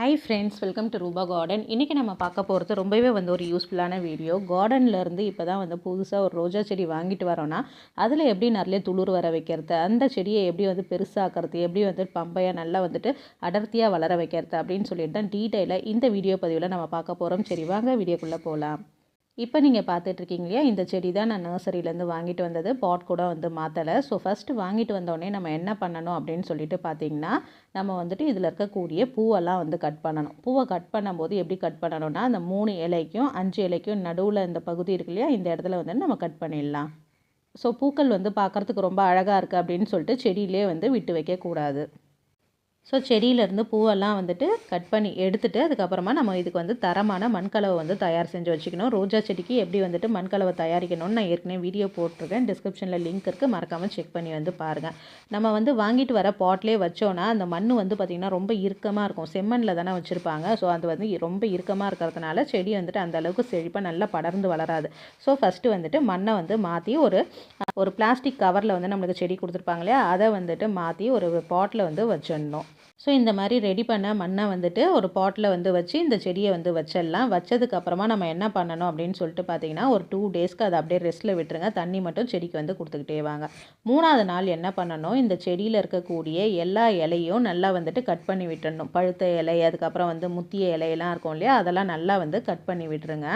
Hi friends welcome to Rupa garden இன்றைக்கி நம்ம பார்க்க போகிறது ரொம்பவே வந்து ஒரு யூஸ்ஃபுல்லான வீடியோ கார்டன்லேருந்து இப்போ தான் வந்து புதுசாக ஒரு ரோஜா செடி வாங்கிட்டு வரோன்னா அதில் எப்படி நிறைய துளிர் வர வைக்கிறது அந்த செடியை எப்படி வந்து பெருசாக்கிறது எப்படி வந்து பம்பையாக நல்லா வந்துட்டு அடர்த்தியாக வளர வைக்கிறது அப்படின்னு சொல்லிட்டு தான் டீட்டெயிலாக இந்த வீடியோ பதிவில் நம்ம பார்க்க போகிறோம் சரி வாங்க வீடியோக்குள்ளே போகலாம் இப்போ நீங்கள் பார்த்துட்ருக்கீங்க இல்லையா இந்த செடி தான் நான் நர்சரியிலேருந்து வாங்கிட்டு வந்தது. பாட் கூட வந்து மாற்றலை ஸோ ஃபஸ்ட்டு வாங்கிட்டு வந்தோடனே நம்ம என்ன பண்ணணும் அப்படின்னு சொல்லிட்டு பார்த்தீங்கன்னா நம்ம வந்துட்டு இதில் இருக்கக்கூடிய பூவெல்லாம் வந்து கட் பண்ணணும். பூவை கட் பண்ணும்போது எப்படி கட் பண்ணணும்னா அந்த மூணு இலைக்கும் அஞ்சு இலைக்கும் நடுவில் இந்த பகுதி இருக்கு இல்லையா? இந்த இடத்துல வந்து நம்ம கட் பண்ணிடலாம். ஸோ பூக்கள் வந்து பார்க்குறதுக்கு ரொம்ப அழகாக இருக்குது அப்படின்னு சொல்லிட்டு செடியிலே வந்து விட்டு வைக்கக்கூடாது. ஸோ செடியிலேருந்து பூவெல்லாம் வந்துட்டு கட் பண்ணி எடுத்துகிட்டு அதுக்கப்புறமா நம்ம இதுக்கு வந்து தரமான மண்கலவை வந்து தயார் செஞ்சு வச்சுக்கணும். ரோஜா செடிக்கு எப்படி வந்துட்டு மண்கலவை தயாரிக்கணும்னு நான் ஏற்கனவே வீடியோ போட்டிருக்கேன். டிஸ்கிரிப்ஷனில் லிங்க் இருக்குது மறக்காமல் செக் பண்ணி வந்து பாருங்கள் நம்ம வந்து வாங்கிட்டு வர பாட்லேயே வச்சோன்னா அந்த மண் வந்து பார்த்திங்கன்னா ரொம்ப இறுக்கமாக இருக்கும். செம்மண்ணில் தானே வச்சுருப்பாங்க. ஸோ அது வந்து ரொம்ப இறுக்கமாக இருக்கிறதுனால செடி வந்துட்டு அந்த அளவுக்கு செழிப்பாக நல்லா படர்ந்து வளராது. ஸோ ஃபஸ்ட்டு வந்துட்டு மண்ணை வந்து மாற்றி ஒரு ஒரு பிளாஸ்டிக் கவரில் வந்து நம்மளுக்கு செடி கொடுத்துருப்பாங்க இல்லையா? அதை வந்துட்டு மாற்றி ஒரு பாட்டில் வந்து வச்சிடணும். ஸோ இந்த மாதிரி ரெடி பண்ண மண்ணை வந்துட்டு ஒரு பாட்டில் வந்து வச்சு இந்த செடியை வந்து வச்சிடலாம். வச்சதுக்கப்புறமா நம்ம என்ன பண்ணணும் அப்படின்னு சொல்லிட்டு பார்த்தீங்கன்னா ஒரு டூ டேஸ்க்கு அதை அப்படியே ரெஸ்ட்டில் விட்டுருங்க. தண்ணி மட்டும் செடிக்கு வந்து கொடுத்துக்கிட்டே வாங்க. மூணாவது நாள் என்ன பண்ணணும்? இந்த செடியில் இருக்கக்கூடிய எல்லா இலையும் நல்லா வந்துட்டு கட் பண்ணி விட்டுடணும் பழுத்த இலை அதுக்கப்புறம் வந்து முத்திய இலையெல்லாம் இருக்கும் இல்லையா? அதெல்லாம் நல்லா வந்து கட் பண்ணி விட்டுருங்க.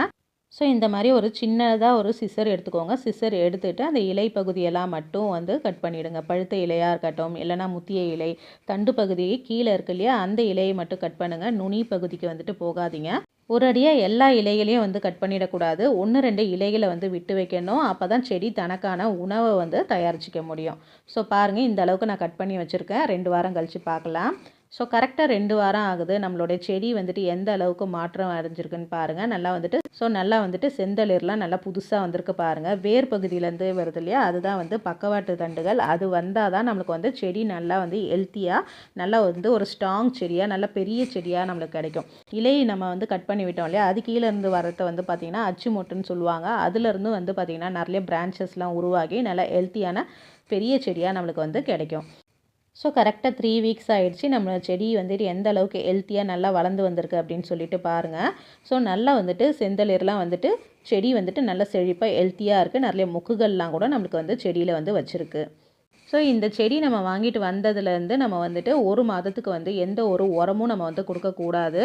ஸோ இந்த மாதிரி ஒரு சின்னதாக ஒரு சிசர் எடுத்துக்கோங்க. சிசர் எடுத்துகிட்டு அந்த இலை பகுதியெல்லாம் மட்டும் வந்து கட் பண்ணிவிடுங்க பழுத்த இலையாக இருக்கட்டும் இல்லைனா முத்திய இலை தண்டு பகுதியை கீழே இருக்கு இல்லையா அந்த இலையை மட்டும் கட் பண்ணுங்கள் நுனி பகுதிக்கு வந்துட்டு போகாதீங்க. ஒரு அடியாக எல்லா இலைகளையும் வந்து கட் பண்ணிடக்கூடாது. ஒன்று ரெண்டு இலைகளை வந்து விட்டு வைக்கணும். அப்போ தான் செடி தனக்கான உணவை வந்து தயாரிச்சிக்க முடியும். ஸோ பாருங்கள் இந்த அளவுக்கு நான் கட் பண்ணி வச்சுருக்கேன். ரெண்டு வாரம் கழித்து பார்க்கலாம். ஸோ கரெக்டாக ரெண்டு வாரம் ஆகுது. நம்மளுடைய செடி வந்துட்டு எந்த அளவுக்கு மாற்றம் அடைஞ்சிருக்குன்னு பாருங்கள் நல்லா வந்துட்டு ஸோ நல்லா வந்துட்டு செந்தளிர்லாம் நல்லா புதுசாக வந்திருக்கு பாருங்கள் வேர் பகுதியிலேருந்து வருது இல்லையா? அதுதான் வந்து பக்கவாட்டு தண்டுகள். அது வந்தால் தான் நம்மளுக்கு வந்து செடி நல்லா வந்து ஹெல்த்தியாக நல்லா வந்து ஒரு ஸ்ட்ராங் செடியாக நல்ல பெரிய செடியாக நம்மளுக்கு கிடைக்கும். இலையை நம்ம வந்து கட் பண்ணி விட்டோம் இல்லையா? அது கீழேருந்து இருந்து வந்து பார்த்திங்கன்னா அச்சு மொட்டுன்னு சொல்லுவாங்க அதுலேருந்து வந்து பார்த்திங்கன்னா நிறைய பிரான்ச்சஸ்லாம் உருவாகி நல்லா ஹெல்த்தியான பெரிய செடியாக நம்மளுக்கு வந்து கிடைக்கும். ஸோ கரெக்டாக த்ரீ வீக்ஸ் ஆகிடுச்சு நம்ம செடி வந்துட்டு எந்த அளவுக்கு ஹெல்த்தியாக நல்லா வளர்ந்து வந்திருக்கு அப்படின்னு சொல்லிட்டு பாருங்கள் ஸோ நல்லா வந்துட்டு செந்தளிர்லாம் வந்துட்டு செடி வந்துட்டு நல்லா செழிப்பாக ஹெல்த்தியாக இருக்குது நிறைய முக்குகள்லாம் கூட நம்மளுக்கு வந்து செடியில் வந்து வச்சுருக்கு. ஸோ இந்த செடி நம்ம வாங்கிட்டு வந்ததுலேருந்து நம்ம வந்துட்டு ஒரு மாதத்துக்கு வந்து எந்த ஒரு உரமும் நம்ம வந்து கொடுக்கக்கூடாது.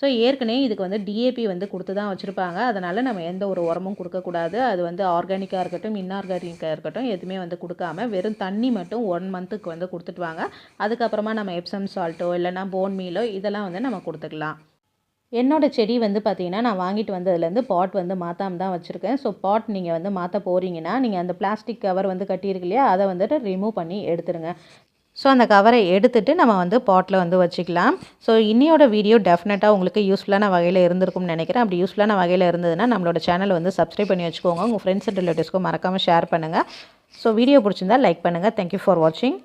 ஸோ ஏற்கனவே இதுக்கு வந்து டிஏபி வந்து கொடுத்து தான் வச்சுருப்பாங்க. அதனால் நம்ம எந்த ஒரு உரமும் கொடுக்கக்கூடாது. அது வந்து ஆர்கானிக்காக இருக்கட்டும் இன்ஆர்கானிக்காக இருக்கட்டும் எதுவுமே வந்து கொடுக்காம வெறும் தண்ணி மட்டும் ஒன் மந்த்துக்கு வந்து கொடுத்துட்டு வாங்க. அதுக்கப்புறமா நம்ம எப்சம் சால்ட்டோ இல்லைனா போன் மீலோ இதெல்லாம் வந்து நம்ம கொடுத்துக்கலாம். என்னோடய செடி வந்து பார்த்திங்கன்னா நான் வாங்கிட்டு வந்ததுலேருந்து பாட் வந்து மாற்றாமல் தான் வச்சுருக்கேன். ஸோ பாட் நீங்கள் வந்து மாற்ற போகிறீங்கன்னா நீங்கள் அந்த பிளாஸ்டிக் கவர் வந்து கட்டியிருக்கு இல்லையா அதை வந்துட்டு ரிமூவ் பண்ணி எடுத்துருங்க. ஸோ அந்த கவரை எடுத்துகிட்டு நம்ம வந்து பாட்டில் வந்து வச்சுக்கலாம். ஸோ இன்னையோட வீடியோ டெஃபினட்டாக உங்களுக்கு யூஸ்ஃபுல்லான வகையில் இருந்திருக்கும்னு நினைக்கிறேன். அப்படி யூஸ்ஃபுல்லான வகையில் இருந்ததுன்னா நம்மளோட சேனலை வந்து சப்ஸ்கிரைப் பண்ணி வச்சுக்கோங்க. உங்கள் ஃப்ரெண்ட்ஸ் அண்ட் ரிலேட்டிவ்ஸ்க்கும் மறக்காமல் ஷேர் பண்ணுங்கள் ஸோ வீடியோ பிடிச்சிருந்தா லைக் பண்ணுங்கள் தேங்க்யூ ஃபார் வாட்சிங்